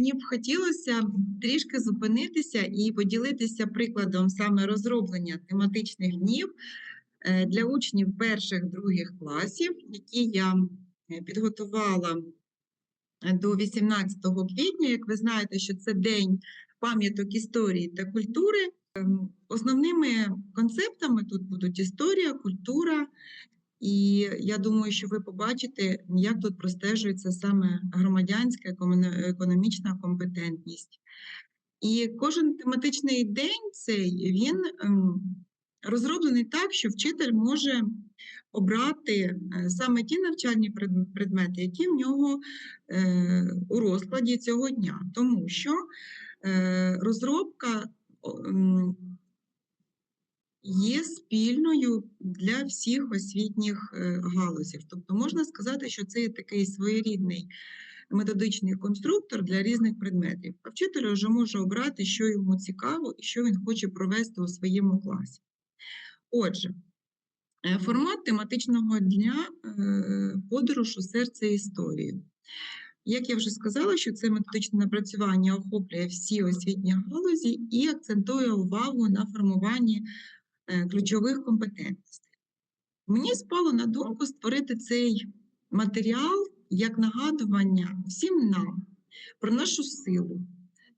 Мені б хотілося трішки зупинитися і поділитися прикладом саме розроблення тематичних днів е, для учнів перших других класів, які я е, підготувала е, до 18 квітня. Як ви знаєте, що це день пам'яток історії та культури. Ем, Основними концептами тут будуть історія, культура, і я думаю, що ви побачите, як тут простежується саме громадянська економічна компетентність. І кожен тематичний день цей він ем, розроблений так, що вчитель може обрати е, саме ті навчальні предмети, які в нього е, у розкладі цього дня, тому що е, розробка є спільною для всіх освітніх е, галузів. Тобто можна сказати, що це є такий своєрідний методичний конструктор для різних предметів. А вчитель вже може обрати, що йому цікаво і що він хоче провести у своєму класі. Отже, е, формат тематичного дня е, подорож у серце історії. Як я вже сказала, що це методичне напрацювання охоплює всі освітні галузі і акцентує увагу на формуванні ключових компетентностей. Мені спало на думку створити цей матеріал як нагадування всім нам про нашу силу,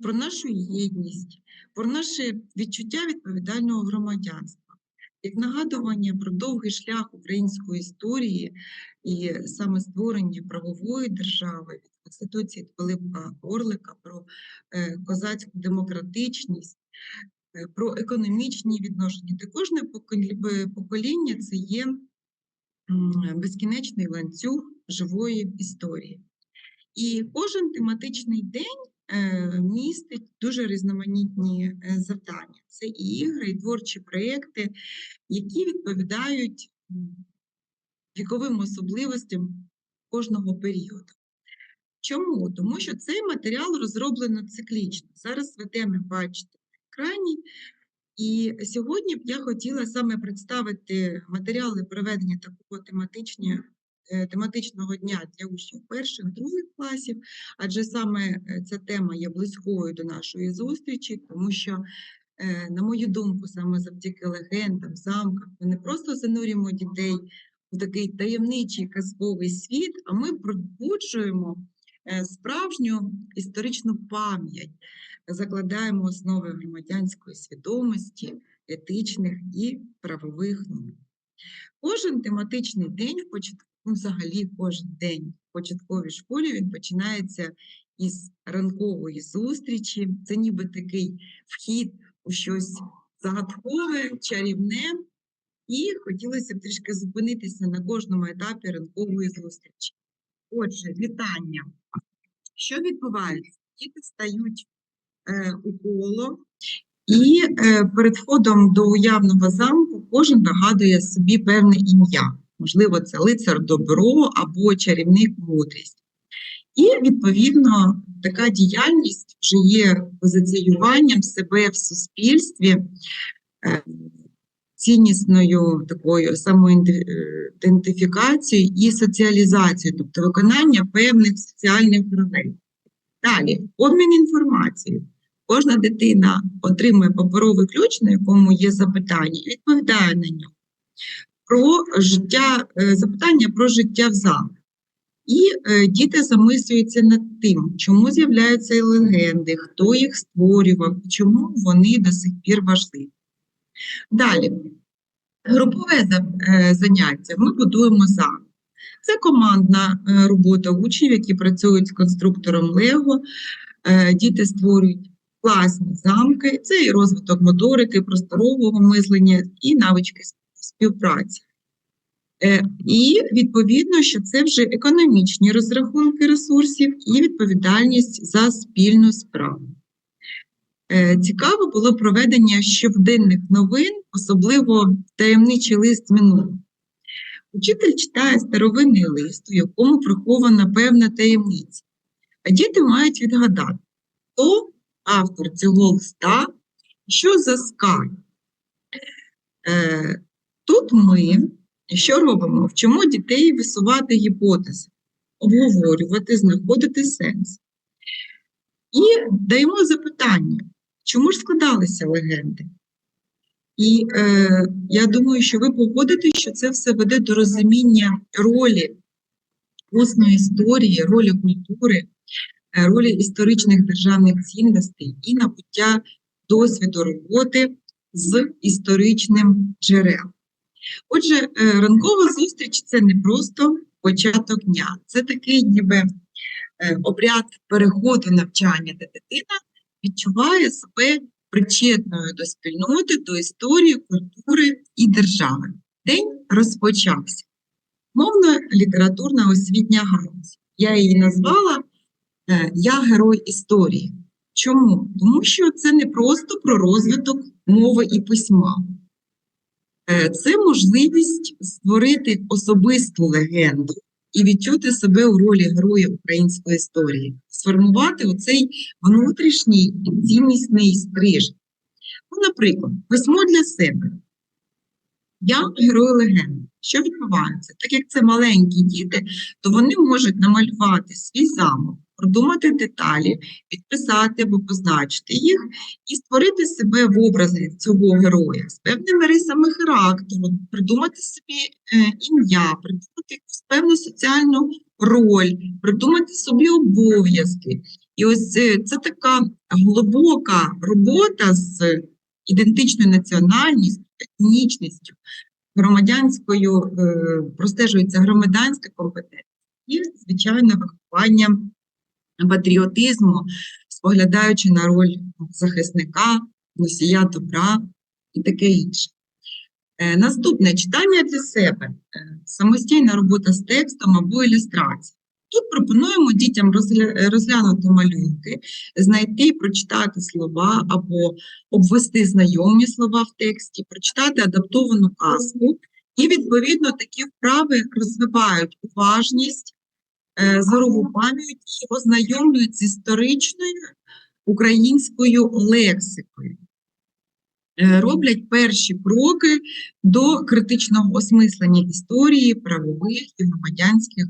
про нашу єдність, про наше відчуття відповідального громадянства, як нагадування про довгий шлях української історії і саме створення правової держави від Конституції Пилипа Орлика, про е, козацьку демократичність, е, про економічні відношення. Де кожне покоління це є безкінечний ланцюг живої історії. І кожен тематичний день е, містить дуже різноманітні е, завдання. Це і ігри, і творчі проєкти, які відповідають віковим особливостям кожного періоду. Чому? Тому що цей матеріал розроблено циклічно. Зараз ви теми бачите екрані. І сьогодні б я хотіла саме представити матеріали проведення такого тематичні- е, тематичного дня для учнів перших, других класів, адже саме е, ця тема є близькою до нашої зустрічі, тому що, е, на мою думку, саме завдяки легендам, замкам, ми не просто занурюємо дітей у такий таємничий казковий світ, а ми пробуджуємо справжню історичну пам'ять закладаємо основи громадянської свідомості, етичних і правових норм. Кожен тематичний день, ну, взагалі кожен день в початковій школі він починається із ранкової зустрічі. Це ніби такий вхід у щось загадкове, чарівне. І хотілося б трішки зупинитися на кожному етапі ранкової зустрічі. Отже, вітання. Що відбувається? Діти стають у коло, і е, перед входом до уявного замку кожен нагадує собі певне ім'я. Можливо, це лицар добро або чарівник мудрість. І, відповідно, така діяльність вже є позиціюванням себе в суспільстві, е, ціннісною такою самоідентифікацією і соціалізацією, тобто виконання певних соціальних ролей. Далі, обмін інформацією. Кожна дитина отримує паперовий ключ, на якому є запитання, і відповідає на нього. Про життя, е, запитання про життя в замку. І е, діти замислюються над тим, чому з'являються легенди, хто їх створював, чому вони до сих пір важливі. Далі, групове е, заняття. Ми будуємо замок. Це командна е, робота учнів, які працюють з конструктором Лего. Е, Діти створюють класні замки, це і розвиток моторики, просторового мислення, і навички співпраці. Е, І відповідно, що це вже економічні розрахунки ресурсів і відповідальність за спільну справу. Е, Цікаво було проведення щоденних новин, особливо таємничий лист минулого. Учитель читає старовинний лист, у якому прихована певна таємниця, а діти мають відгадати, хто автор цього листа, що за скарб. Е, Тут ми що робимо? Вчимо дітей висувати гіпотези, обговорювати, знаходити сенс. І даємо запитання, чому ж складалися легенди? І е, я думаю, що ви погодитесь, що це все веде до розуміння ролі усної історії, ролі культури, ролі історичних державних цінностей і набуття досвіду роботи з історичним джерелом. Отже, е, ранкова зустріч це не просто початок дня, це такий ніби е, обряд переходу навчання, де дитина відчуває себе причетною до спільноти, до історії, культури і держави. День розпочався. Мовно-літературна освітня галузь. Я її назвала е, Я герой історії. Чому? Тому що це не просто про розвиток мови і письма. Е, Це можливість створити особисту легенду і відчути себе у ролі героя української історії, сформувати оцей внутрішній ціннісний стриж. Ну, наприклад, письмо для себе. Я герой легенди. Що відбувається? Так як це маленькі діти, то вони можуть намалювати свій замок, продумати деталі, підписати або позначити їх і створити себе в образі цього героя з певними рисами характеру, придумати собі е, ім'я, придумати певну соціальну роль, придумати собі обов'язки. І ось е, це така глибока робота з ідентичною національністю, етнічністю, громадянською, е, простежується громадянська компетенція і, звичайно, виховання патріотизму, споглядаючи на роль захисника, носія добра і таке інше. Е, Наступне читання для себе, е, самостійна робота з текстом або ілюстрація. Тут пропонуємо дітям розглянути малюнки, знайти прочитати слова або обвести знайомі слова в тексті, прочитати адаптовану казку. І, відповідно, такі вправи розвивають уважність, зорову пам'ять і ознайомлюють з історичною українською лексикою. Е, Роблять перші кроки до критичного осмислення історії, правових і громадянських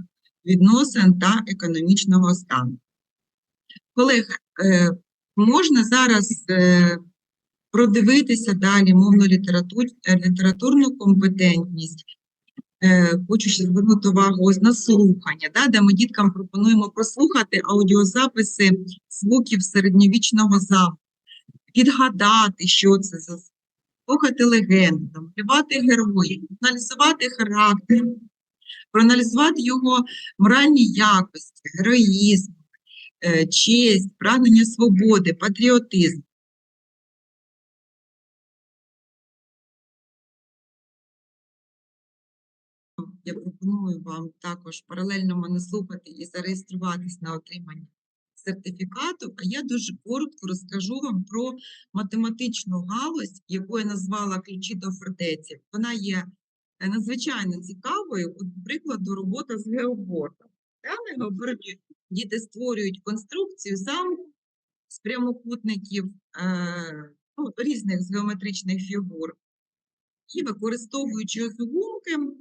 відносин та економічного стану. Колеги, е, можна зараз е, продивитися далі мовну е, літературну компетентність. Е, Хочу ще звернути увагу на слухання, да, де ми діткам пропонуємо прослухати аудіозаписи звуків середньовічного замку, підгадати, що це за слухати легенду, малювати героїв, аналізувати характер, проаналізувати його моральні якості, героїзм, е, честь, прагнення свободи, патріотизм. Пропоную вам також паралельно мене слухати і зареєструватись на отримання сертифікату. А я дуже коротко розкажу вам про математичну галузь, яку я назвала ключі до фортеці. Вона є е, надзвичайно цікавою, от, прикладу, робота з геобортом. На геоборді діти створюють конструкцію замку з прямокутників е, ну, різних з геометричних фігур. І використовуючи розумки, м,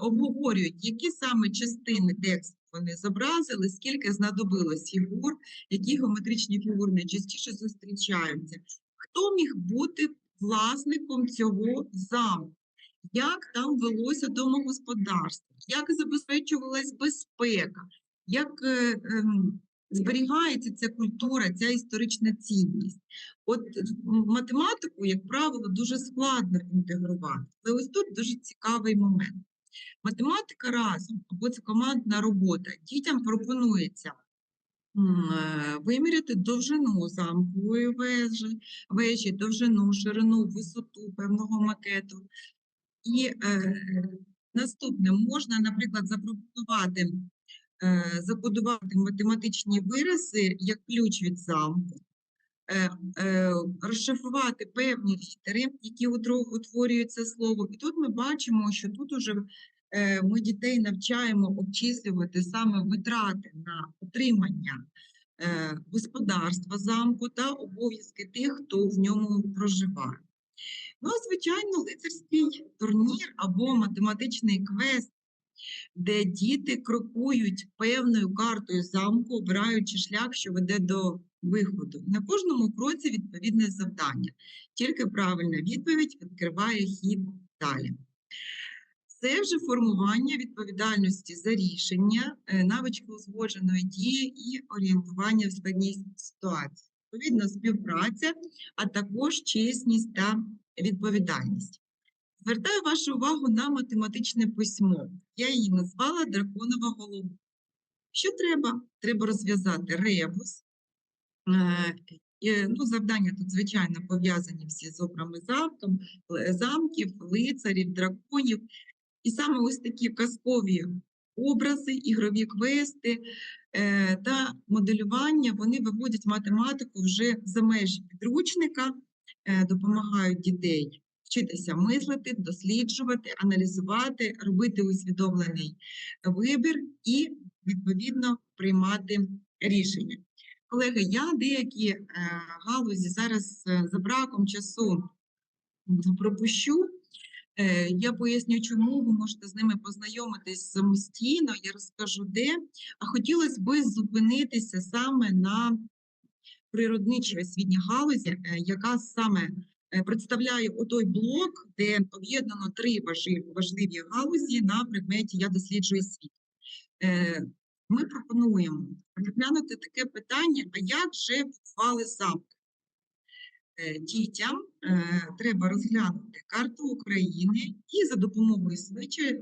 обговорюють, які саме частини тексту вони зобразили, скільки знадобилось фігур, які геометричні фігури найчастіше зустрічаються. Хто міг бути власником цього замку? Як там велося домогосподарство? Як забезпечувалась безпека? Як е, ем, зберігається ця культура, ця історична цінність? От математику, як правило, дуже складно інтегрувати. Але ось тут дуже цікавий момент. Математика разом або це командна робота. Дітям пропонується е, виміряти довжину замкової вежі, вежі, довжину, ширину, висоту певного макету. І е, наступне можна, наприклад, запропонувати, е, закодувати математичні вирази як ключ від замку, е, е, розшифрувати певні літери, які утро- утворюють слово. І тут ми бачимо, що тут уже ми дітей навчаємо обчислювати саме витрати на утримання господарства замку та обов'язки тих, хто в ньому проживає. Ну, звичайно, лицарський турнір або математичний квест, де діти крокують певною картою замку, обираючи шлях, що веде до виходу. На кожному кроці відповідне завдання. Тільки правильна відповідь відкриває хід далі. Це вже формування відповідальності за рішення, е, навички узгодженої дії і орієнтування в складній ситуації. Відповідно, співпраця, а також чесність та відповідальність. Звертаю вашу увагу на математичне письмо. Я її назвала драконова голова. Що треба? Треба розв'язати ребус. Е, е, Ну, завдання тут, звичайно, пов'язані всі з обрами замком, замків, лицарів, драконів. І саме ось такі казкові образи, ігрові квести е, та моделювання, вони виводять математику вже за межі підручника, е, допомагають дітей вчитися мислити, досліджувати, аналізувати, робити усвідомлений вибір і, відповідно, приймати рішення. Колеги, я деякі е, галузі зараз е, за браком часу пропущу. Е, Я поясню, чому ви можете з ними познайомитись самостійно, я розкажу де. А хотілося би зупинитися саме на природничій освітній галузі, яка саме е, представляє отой блок, де об'єднано три важливі галузі на предметі Я досліджую світ. Е, Ми пропонуємо розглянути таке питання: а як же будували замки? Е, Дітям треба розглянути карту України і за допомогою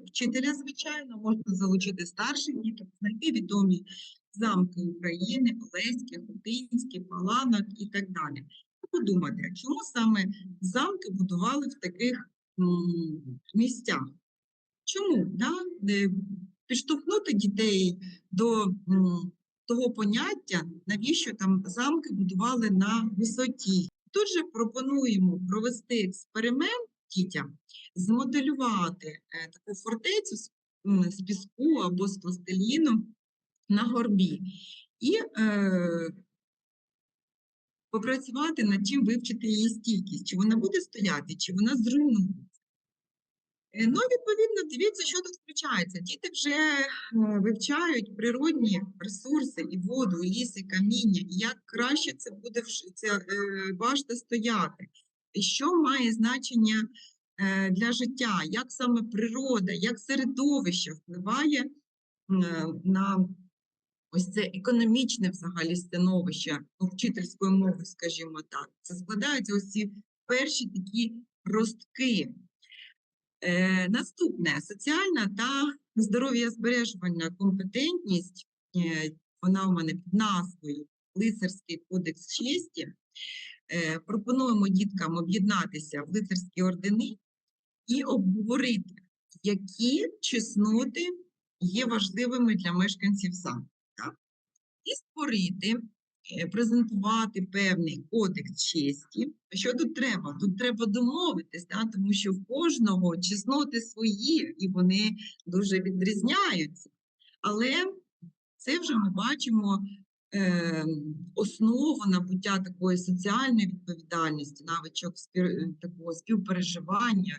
вчителя, звичайно, можна залучити старших діток, знайти відомі замки України, Олеські, Хотинські, Паланок і так далі. Подумати, чому саме замки будували в таких місцях? Чому? Да? Е, Підштовхнути дітей до того поняття, навіщо там замки будували на висоті. Тут же пропонуємо провести експеримент дітям, змоделювати е, таку фортецю з піску або з пластиліну на горбі і е, попрацювати над чим вивчити її стійкість, чи вона буде стояти, чи вона зруйнується. Е, Ну, відповідно, дивіться, що тут включається. Діти вже е, вивчають природні ресурси, і воду, і ліс, і каміння, і як краще це буде ця е, башта стояти, і що має значення для життя, як саме природа, як середовище впливає на ось це економічне взагалі становище вчительської мови, скажімо так. Це складаються ось ці перші такі ростки. Е, наступне соціальна та здоров'я збережувальна компетентність. Е, вона у мене під назвою Лицарський кодекс честі. Е, пропонуємо діткам об'єднатися в лицарські ордени і обговорити, які чесноти є важливими для мешканців замку. І створити, е, презентувати певний кодекс честі. Що тут треба? Тут треба домовитись, да? тому що в кожного чесноти свої, і вони дуже відрізняються. Але це вже ми бачимо е, основу набуття такої соціальної відповідальності, навичок спів, е, такого співпереживання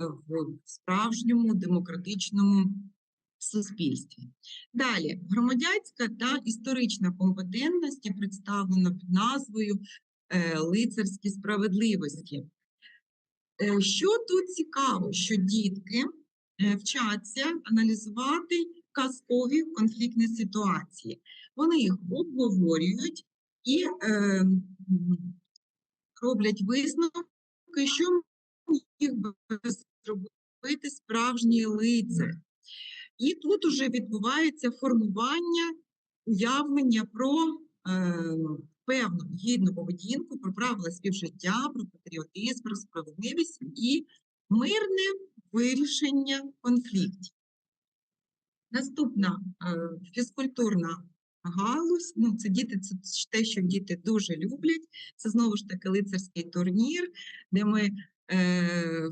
е, в справжньому демократичному суспільстві. Далі, громадянська та історична компетентності представлено під назвою е, лицарські справедливості. Е, Що тут цікаво, що дітки е, вчаться аналізувати казкові конфліктні ситуації. Вони їх обговорюють і е, роблять висновки, що би зробити справжній лицар. І тут уже відбувається формування уявлення про е, певну гідну поведінку, про правила співжиття, про патріотизм, про справедливість і мирне вирішення конфліктів. Наступна е, фізкультурна галузь. Ну, це діти, це те, що діти дуже люблять. Це знову ж таки лицарський турнір, де ми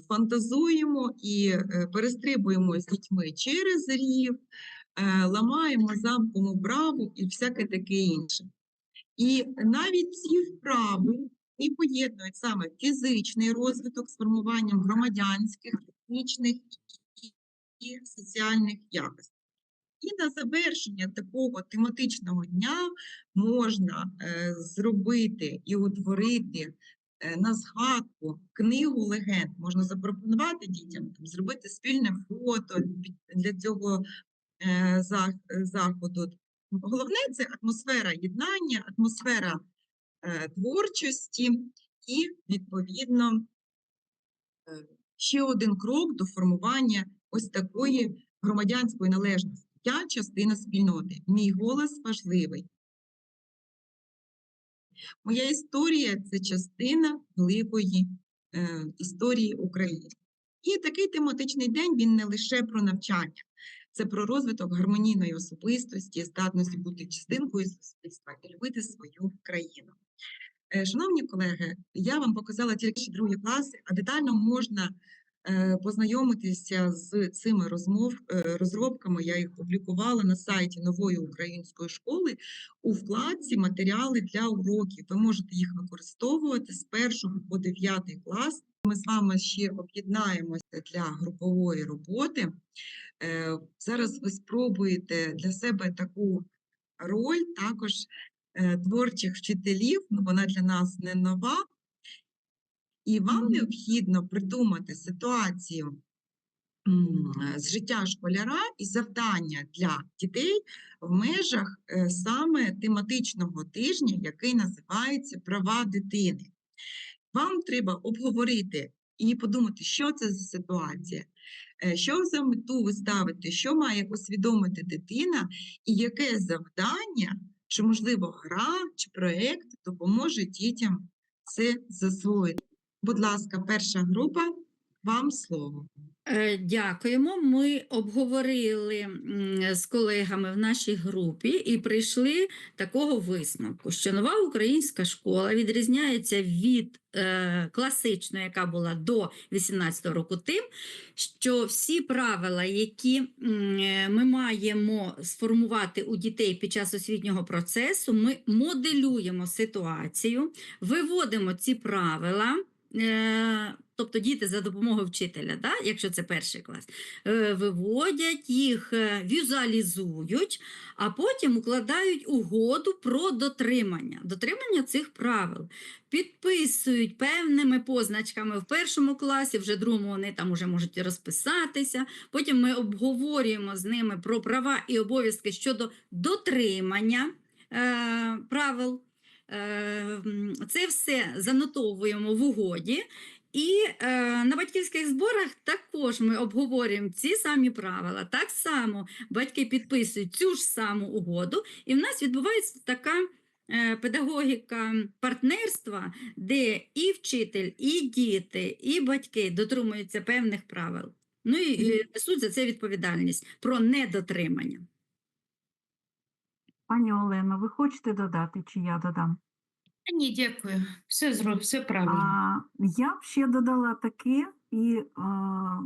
фантазуємо і е, перестрибуємо з дітьми через рів, е, ламаємо замком браву і всяке таке інше. І навіть ці вправи і поєднують саме фізичний розвиток з формуванням громадянських, етнічних і, соціальних якостей. І на завершення такого тематичного дня можна е, зробити і утворити е, на згадку книгу легенд. Можна запропонувати дітям там, зробити спільне фото для цього е, е, заходу. Головне це атмосфера єднання, атмосфера е, творчості і, відповідно, е, ще один крок до формування ось такої громадянської належності. Я частина спільноти. Мій голос важливий. Моя історія це частина великої е, історії України. І такий тематичний день він не лише про навчання, це про розвиток гармонійної особистості, здатності бути частинкою суспільства і любити свою країну. Е, Шановні колеги, я вам показала тільки другі класи, а детально можна познайомитися з цими розмов, е, розробками. Я їх публікувала на сайті нової української школи у вкладці матеріали для уроків. Ви можете їх використовувати з 1 по 9 клас. Ми з вами ще об'єднаємося для групової роботи. Е, Зараз ви спробуєте для себе таку роль також е, творчих вчителів, вона для нас не нова. І вам необхідно придумати ситуацію з життя школяра і завдання для дітей в межах е, саме тематичного тижня, який називається Права дитини. Вам треба обговорити і подумати, що це за ситуація, е, що за мету ви ставите, що має усвідомити дитина, і яке завдання, чи, можливо, гра, чи проєкт допоможе дітям це засвоїти. Будь ласка, перша група, вам слово. Е, Дякуємо. Ми обговорили з колегами в нашій групі і прийшли такого висновку, що нова українська школа відрізняється від е, класичної, яка була до 18-го року, тим, що всі правила, які е, ми маємо сформувати у дітей під час освітнього процесу, ми моделюємо ситуацію, виводимо ці правила. Е, Тобто діти за допомогою вчителя, да, якщо це перший клас, е, виводять їх, е, візуалізують, а потім укладають угоду про дотримання, дотримання цих правил. Підписують певними позначками в першому класі, вже другому вони там вже можуть розписатися. Потім ми обговорюємо з ними про права і обов'язки щодо дотримання правил. Е, Це все занотовуємо в угоді. І е, на батьківських зборах також ми обговорюємо ці самі правила. Так само батьки підписують цю ж саму угоду, і в нас відбувається така е, педагогіка партнерства, де і вчитель, і діти, і батьки дотримуються певних правил. Ну і несуть за це відповідальність про недотримання. Пані Олено, ви хочете додати, чи я додам? Ні, дякую. Все зро- все правильно. А, я б ще додала таке, і а,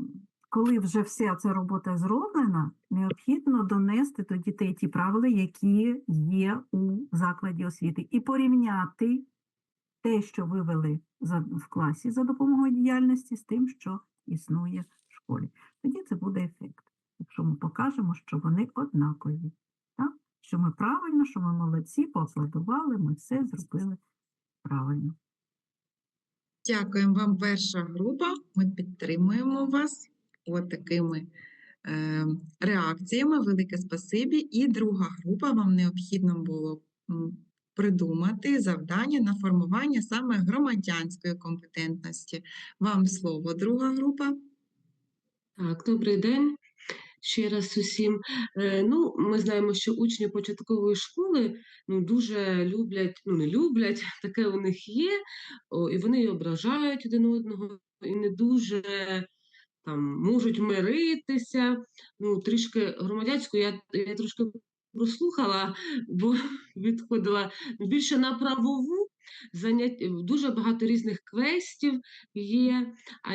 коли вже вся ця робота зроблена, необхідно донести до дітей ті правила, які є у закладі освіти, і порівняти те, що вивели за, в класі за допомогою діяльності, з тим, що існує в школі. Тоді це буде ефект, якщо ми покажемо, що вони однакові. Що ми правильно, що ми молодці, поаплодували, ми все зробили правильно. Дякуємо вам, перша група. Ми підтримуємо вас от такими е, реакціями. Велике спасибі. І друга група вам необхідно було придумати завдання на формування саме громадянської компетентності. Вам слово, друга група. Так, добрий день ще раз усім. Е, Ну, ми знаємо, що учні початкової школи ну, дуже люблять, ну не люблять, таке у них є, і вони і ображають один одного, і не дуже там можуть миритися. Ну, трішки громадянську я, я трошки прослухала, бо відходила більше на правову занять, дуже багато різних квестів є. А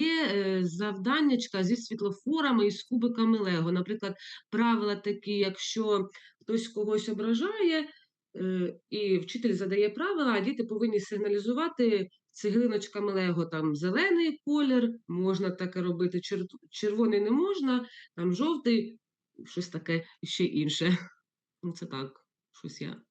є е, завданнячка зі світлофорами і з кубиками Лего. Наприклад, правила такі, якщо хтось когось ображає, е, і вчитель задає правила, а діти повинні сигналізувати цеглиночками Лего. Там зелений колір, можна таке робити, червоний не можна, там жовтий щось таке ще інше. Ну, це так, щось я.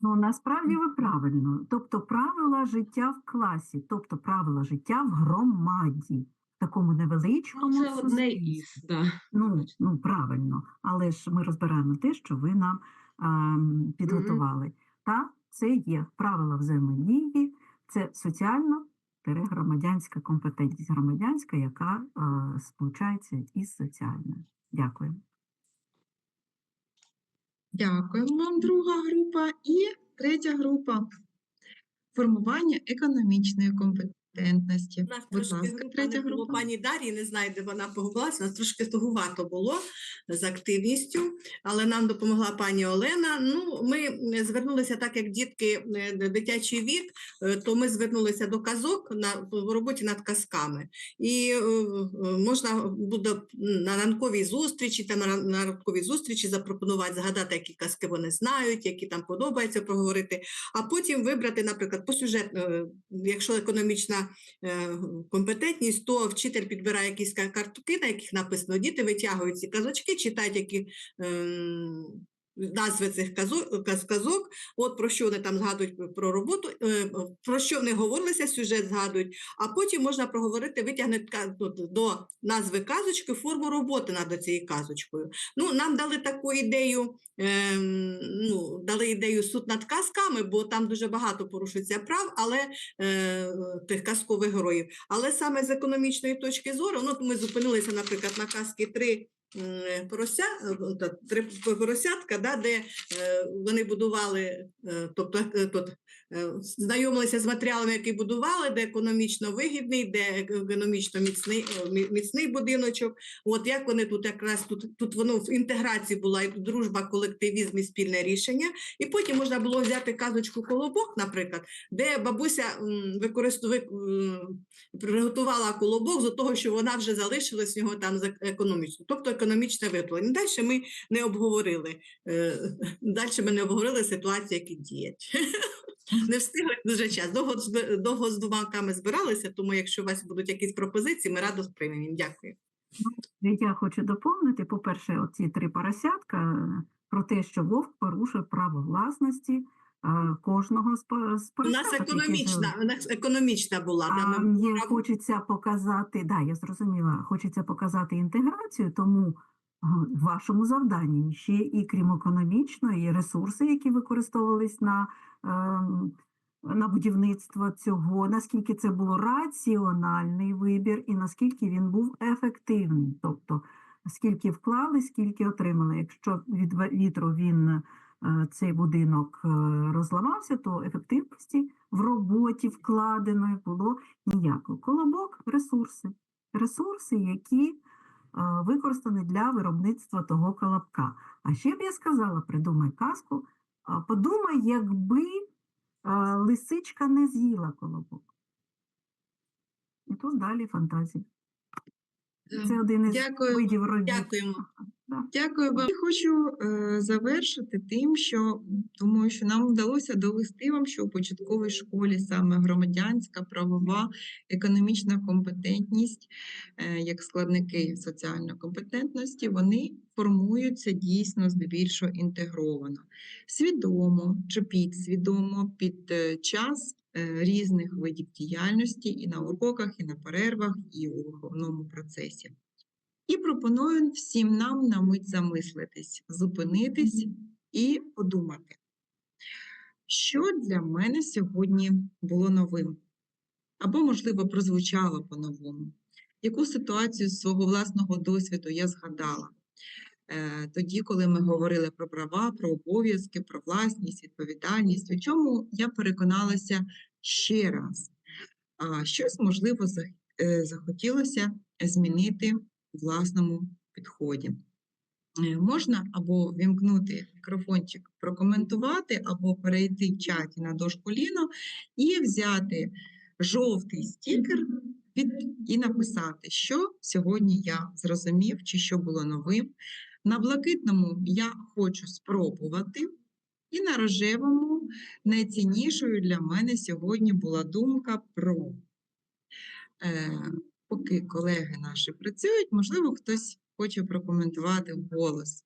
Ну, насправді ви правильно. Тобто правила життя в класі, тобто правила життя в громаді, такому невеличкому Ну, це одне із, да. Ну, ну правильно, але ж ми розбираємо те, що ви нам ем, підготували. Та це є правила взаємодії, це соціально громадянська компетентність громадянська, яка е, сполучається із соціальною. Дякую. Дякуємо друга група. І третя група формування економічної компетентності. У нас Будь трошки ласка, група третя не було пані Дар'ї, не знаю, де вона погублалася, у нас трошки тугувато було з активністю, але нам допомогла пані Олена. Ну, ми звернулися так, як дітки е, дитячий вік, е, то ми звернулися до казок на в роботі над казками. І е, можна буде на ранковій зустрічі та на на ранковій зустрічі запропонувати згадати, які казки вони знають, які там подобається проговорити, а потім вибрати, наприклад, по сюжету, якщо економічна е, компетентність, то вчитель підбирає якісь картки, на яких написано діти витягують ці казочки, читають які ем, назви цих казок, от про що вони там згадують е, про роботу, е, про що вони говорилися, сюжет згадують, а потім можна проговорити, витягнути ну, до назви казочки форму роботи над цією казочкою. Ну, Нам дали таку ідею, е, ну, дали ідею суд над казками, бо там дуже багато порушується прав, але е, тих казкових героїв. Але саме з економічної точки зору, ну, ми зупинилися, наприклад, на казки 3 Порося, е, та, три поросятка, да, де е, вони будували, е, тобто е, е, знайомилися з матеріалами, які будували, де економічно вигідний, де економічно міцний, е, міцний будиночок. От як вони тут якраз тут, тут воно в інтеграції була і дружба, колективізм і спільне рішення. І потім можна було взяти казочку колобок, наприклад, де бабуся використовує приготувала колобок з того, що вона вже залишилась в нього там за економічно, тобто економічне виготовлення. Далі ми не обговорили. Далі ми не обговорили ситуацію, які діють. Не встигли дуже час. Довго, довго з думками збиралися, тому якщо у вас будуть якісь пропозиції, ми радо сприймемо. Дякую. Я хочу доповнити, по-перше, оці три поросятка е, про те, що вовк порушив право власності е, кожного з, по- У нас поросяток, економічна, у нас економічна була. А мені хочеться показати, да, я зрозуміла, хочеться показати інтеграцію, тому в вашому завданні ще і крім економічної, ресурси, які використовувались на, ем, на будівництво цього, наскільки це було раціональний вибір і наскільки він був ефективний. Тобто, скільки вклали, скільки отримали. Якщо від вітру він е, цей будинок е, розламався, то ефективності в роботі вкладеної було ніякого. Колобок ресурси. Ресурси, які е, використані для виробництва того колобка. А ще б я сказала, придумай казку, подумай, якби е, лисичка не з'їла колобок. І тут далі фантазія. Це один із Дякую. видів робіт. Дякуємо. Да. Дякую вам. Хочу е, завершити тим, що думаю, що нам вдалося довести вам, що у початковій школі саме громадянська, правова, економічна компетентність, е, як складники соціальної компетентності, вони формуються дійсно здебільшого інтегровано, свідомо чи підсвідомо під е, час е, різних видів діяльності і на уроках, і на перервах, і у виховному процесі. І пропоную всім нам на мить замислитись, зупинитись і подумати, що для мене сьогодні було новим, або, можливо, прозвучало по-новому, яку ситуацію з свого власного досвіду я згадала. Е, Тоді, коли ми говорили про права, про обов'язки, про власність, відповідальність, у чому я переконалася ще раз, щось, можливо, е, захотілося змінити у власному підході. Е, Можна або вімкнути мікрофончик, прокоментувати, або перейти в чаті на дошку Ліно і взяти жовтий стікер і написати, що сьогодні я зрозумів, чи що було новим. На блакитному я хочу спробувати. І на рожевому найціннішою для мене сьогодні була думка про, е, поки колеги наші працюють, можливо, хтось хоче прокоментувати вголос.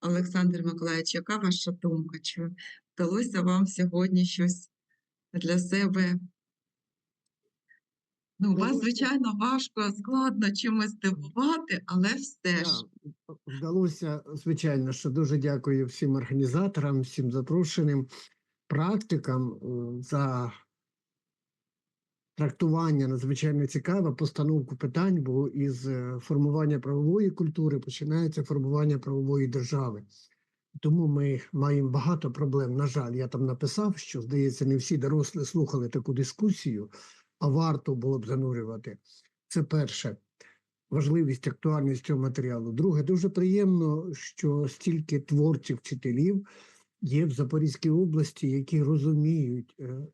Олександр Миколаївич, яка ваша думка? Чи вдалося вам сьогодні щось для себе? Ну, вас, звичайно, важко, складно чимось здивувати, але все ж. Вдалося, звичайно, що дуже дякую всім організаторам, всім запрошеним практикам е, за трактування надзвичайно цікаве, постановку питань, бо із е, формування правової культури починається формування правової держави. Тому ми маємо багато проблем. На жаль, я там написав, що здається, не всі дорослі слухали таку дискусію, а варто було б занурювати. Це перше важливість, актуальність цього матеріалу. Друге, дуже приємно, що стільки творчих вчителів є в Запорізькій області, які розуміють е,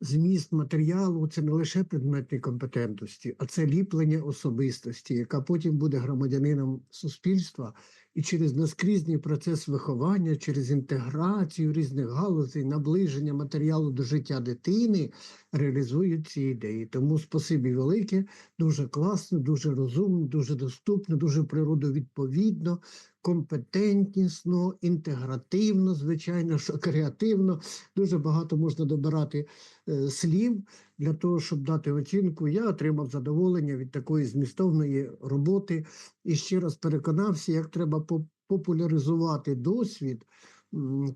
зміст матеріалу. Це не лише предметні компетентності, а це ліплення особистості, яка потім буде громадянином суспільства. І через наскрізний процес виховання, через інтеграцію різних галузей, наближення матеріалу до життя дитини реалізують ці ідеї. Тому спасибі велике дуже класно, дуже розумно, дуже доступно, дуже природовідповідно, компетентнісно, інтегративно, звичайно, що креативно. Дуже багато можна добирати е, слів для того, щоб дати оцінку. Я отримав задоволення від такої змістовної роботи і ще раз переконався, як треба по- популяризувати досвід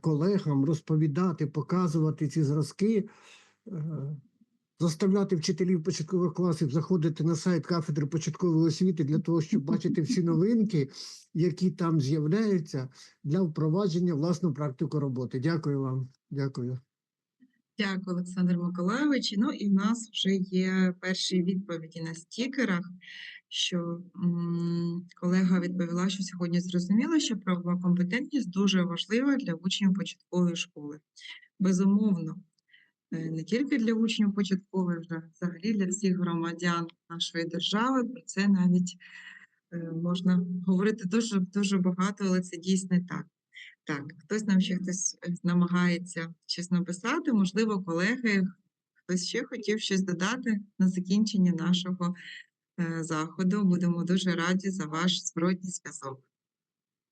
колегам, розповідати, показувати ці зразки. Е, заставляти вчителів початкових класів заходити на сайт кафедри початкової освіти для того, щоб бачити всі новинки, які там з'являються для впровадження власну практику роботи. Дякую вам. Дякую. Дякую, Олександр Миколайович. Ну і в нас вже є перші відповіді на стікерах, що колега відповіла, що сьогодні зрозуміло, що правова компетентність дуже важлива для учнів початкової школи. Безумовно, е, не тільки для учнів початкової, вже взагалі для всіх громадян нашої держави. Про це навіть е, можна говорити дуже дуже багато, але це дійсно так. Так, хтось нам ще хтось е, намагається щось написати, можливо, колеги, хтось ще хотів щось додати на закінчення нашого е, заходу. Будемо дуже раді за ваш зворотній зв'язок.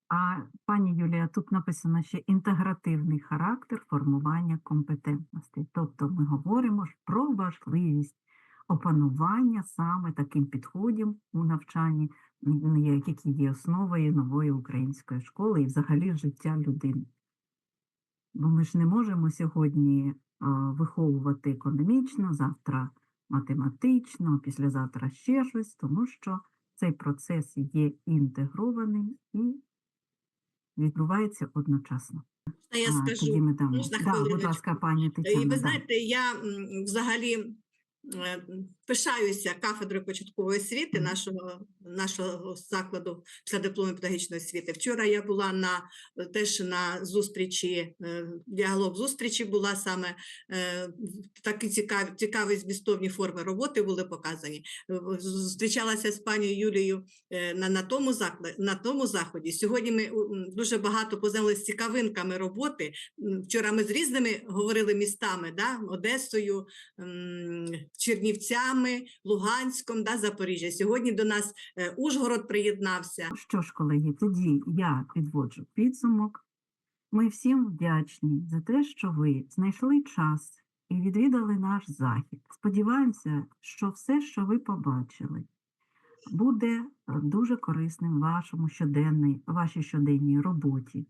А пані Юлія, тут написано ще інтегративний характер формування компетентностей. Тобто ми говоримо про важливість опанування саме таким підходом у навчанні, які є основою нової української школи і взагалі життя людини. Бо ми ж не можемо сьогодні виховувати економічно, завтра математично, післязавтра ще щось, тому що цей процес є інтегрованим і відбувається одночасно. Я А, скажу, ми можна Да, будь ласка, пані І Тетяна. ви знаєте, я взагалі е, пишаюся кафедрою початкової освіти нашого, нашого закладу післядипломної педагогічної освіти. Вчора я була на е, теж на зустрічі, е, діалог зустрічі була саме е, такі цікаві, цікаві змістовні форми роботи були показані. Е, Зустрічалася з пані Юлією е, на, на, тому закладі, на тому заході. Сьогодні ми дуже багато познайомилися з цікавинками роботи. Вчора ми з різними говорили містами, да? Одесою, Чернівцями, Луганськом, да? Запоріжжя. Сьогодні до нас е, Ужгород приєднався. Ну Що ж, колеги, тоді я підводжу підсумок. Ми всім вдячні за те, що ви знайшли час і відвідали наш захід. Сподіваємося, що все, що ви побачили, буде е, дуже корисним вашому щоденній, вашій щоденній роботі.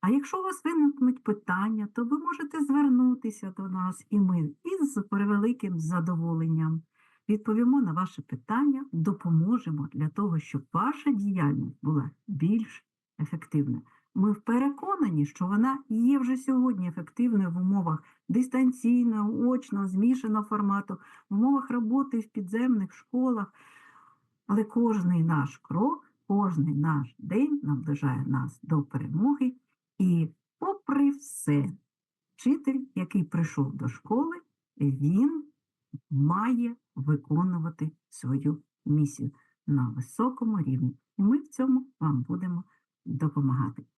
А якщо у вас виникнуть питання, то ви можете звернутися до нас, і ми із превеликим задоволенням відповімо на ваші питання, допоможемо для того, щоб ваша діяльність була більш ефективною. Ми переконані, що вона є вже сьогодні ефективною в умовах дистанційного, очного, змішаного формату, в умовах роботи в підземних школах. Але кожний наш крок, кожний наш день наближає нас до перемоги. І, попри все, вчитель, який прийшов до школи, він має виконувати свою місію на високому рівні. І ми в цьому вам будемо допомагати.